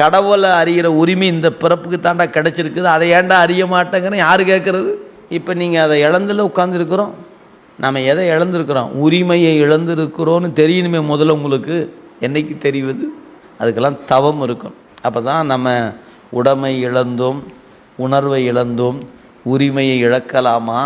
கடவுளை அறிகிற உரிமை இந்த பிறப்புக்கு தாண்டா கிடச்சிருக்குது. அதை ஏண்டா அறிய மாட்டேங்கிறேன் யார் கேட்குறது இப்போ நீங்கள் அதை இழந்துல உட்காந்துருக்குறோம் நம்ம எதை இழந்திருக்கிறோம்? உரிமையை இழந்திருக்கிறோன்னு தெரியணுமே முதல்ல உங்களுக்கு. என்னைக்கு தெரிவது? அதுக்கெல்லாம் தவம் இருக்கும். அப்போ தான் நம்ம உடமை இழந்தோம் உணர்வை இழந்தோம் உரிமையை இழக்கலாமா?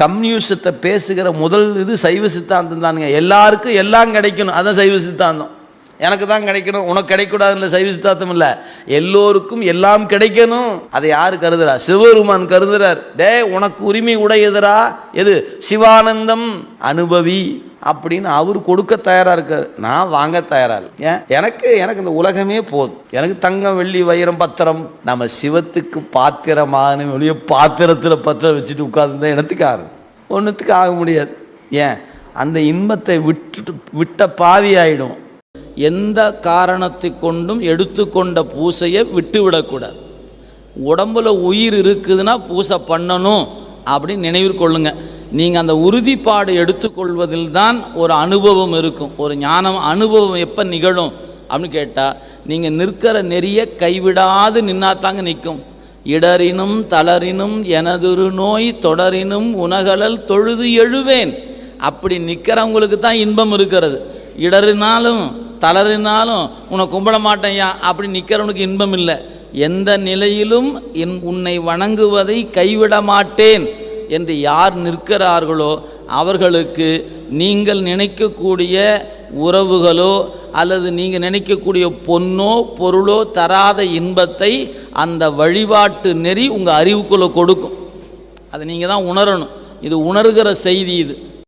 கம்யூனிசத்தை பேசுகிற முதல் இது சைவ சித்தாந்தம் தானுங்க. எல்லாருக்கும் எல்லாம் கிடைக்கணும். அதுதான் சைவ சித்தாந்தம். எனக்கு தான் கிடைக்கணும் உனக்கு கிடைக்கூடாதுன்னு சைவ இல்லை. எல்லோருக்கும் எல்லாம் கிடைக்கணும். அதை யார் கருதுறா? சிவபெருமான் கருதுறார். டே உனக்கு உரிமை உடையதுரா எது? சிவானந்தம் அனுபவி அப்படின்னு அவர் கொடுக்க தயாராக இருக்கார். நான் வாங்க தயாராக ஏன்? எனக்கு எனக்கு இந்த உலகமே போதும். எனக்கு தங்கம் வெள்ளி வைரம் பத்திரம் நம்ம சிவத்துக்கு பாத்திரமான வெளியே பாத்திரத்தில் பத்திரம் வச்சுட்டு உட்காந்துருந்தா இடத்துக்கு ஆகும் ஒன்றுத்துக்கு ஆக முடியாது. ஏன்? அந்த இன்பத்தை விட்டு விட்ட பாவி ஆகிடும் எந்த காரணத்தை கொண்டும் எடுத்துக்கொண்ட பூசையை விட்டுவிடக்கூடாது. உடம்பில் உடம்புல உயிர் இருக்குதுன்னா பூசை பண்ணணும் அப்படின்னு நினைவில் கொள்ளுங்கள் நீங்கள் அந்த உறுதிப்பாடு எடுத்துக்கொள்வதில் தான் ஒரு அனுபவம் இருக்கும். ஒரு ஞானம் அனுபவம் எப்போ நிகழும் அப்படின்னு கேட்டால் நீங்கள் நிற்கிற நெறிய கைவிடாது நின்னாத்தாங்க நிற்கும். இடரினும் தளரினும் எனதொரு நோய் தொடரினும் உனகலல் தொழுது எழுவேன். அப்படி நிற்கிறவங்களுக்கு தான் இன்பம் இருக்கிறது. இடறினாலும் தளறினாலும் உன்னை கும்பிட மாட்டேன்யா அப்படி நிற்கிறவனுக்கு இன்பம் இல்லை. எந்த நிலையிலும் என் உன்னை வணங்குவதை கைவிட மாட்டேன் என்று யார் நிற்கிறார்களோ அவர்களுக்கு நீங்கள் நினைக்கக்கூடிய உறவுகளோ அல்லது நீங்கள் நினைக்கக்கூடிய பொன்னோ பொருளோ தராத இன்பத்தை அந்த வழிபாட்டு நெறி உங்கள் அறிவுக்குள்ளே கொடுக்கும். அதை நீங்கள் தான் உணரணும். இது உணர்கிற செய்தி இது.